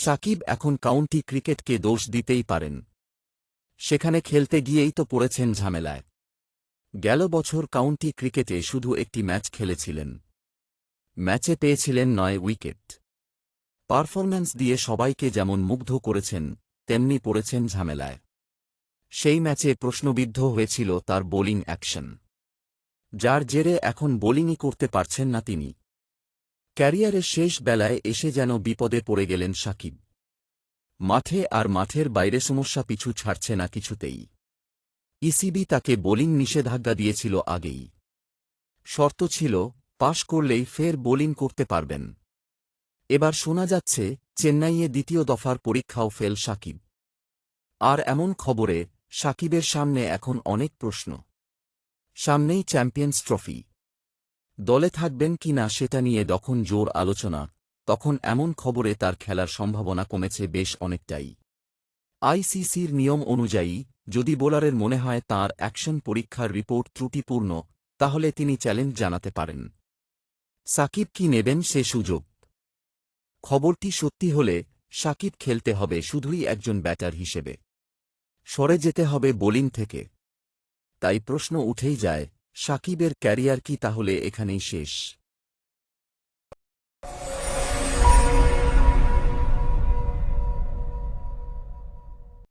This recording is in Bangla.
সাকিব এখন কাউন্টি ক্রিকেটকে দোষ দিতেই পারেন। সেখানে খেলতে গিয়েই তো পড়েছেন ঝামেলায়। গেল বছর কাউন্টি ক্রিকেটে শুধু একটি ম্যাচ খেলেছিলেন। ম্যাচে পেয়েছিলেন নয় উইকেট। পারফরম্যান্স দিয়ে সবাইকে যেমন মুগ্ধ করেছেন, তেমনি পড়েছেন ঝামেলায়। সেই ম্যাচে প্রশ্নবিদ্ধ হয়েছিল তার বোলিং অ্যাকশন। যার জেরে এখন বোলিংই করতে পারছেন না তিনি। ক্যারিয়ারের শেষ বেলায় এসে যেন বিপদে পড়ে গেলেন সাকিব। মাঠে আর মাঠের বাইরে সমস্যা পিছু ছাড়ছে না কিছুতেই। ইসিবি তাকে বোলিং নিষেধাজ্ঞা দিয়েছিল আগেই। শর্ত ছিল পাশ করলেই ফের বোলিং করতে পারবেন। এবার শোনা যাচ্ছে, চেন্নাইয়ে দ্বিতীয় দফার পরীক্ষাও ফেল সাকিব। আর এমন খবরে, সাকিবের সামনে এখন অনেক প্রশ্ন। সামনেই চ্যাম্পিয়ন্স ট্রফি। দলে থাকবেন কি না সেটা নিয়ে যখন জোর আলোচনা, তখন এমন খবরে তার খেলার সম্ভাবনা কমেছে বেশ অনেকটাই। আইসিসির নিয়ম অনুযায়ী, যদি বোলারের মনে হয় তার অ্যাকশন পরীক্ষার রিপোর্ট ত্রুটিপূর্ণ, তাহলে তিনি চ্যালেঞ্জ জানাতে পারেন। সাকিব কি নেবেন সে সুযোগ? খবরটি সত্যি হলে, সাকিব খেলতে হবে শুধুই একজন ব্যাটার হিসেবে। সরে যেতে হবে বোলিং থেকে। তাই প্রশ্ন উঠেই যায় সাকিবের ক্যারিয়ার কি তাহলে এখানেই শেষ?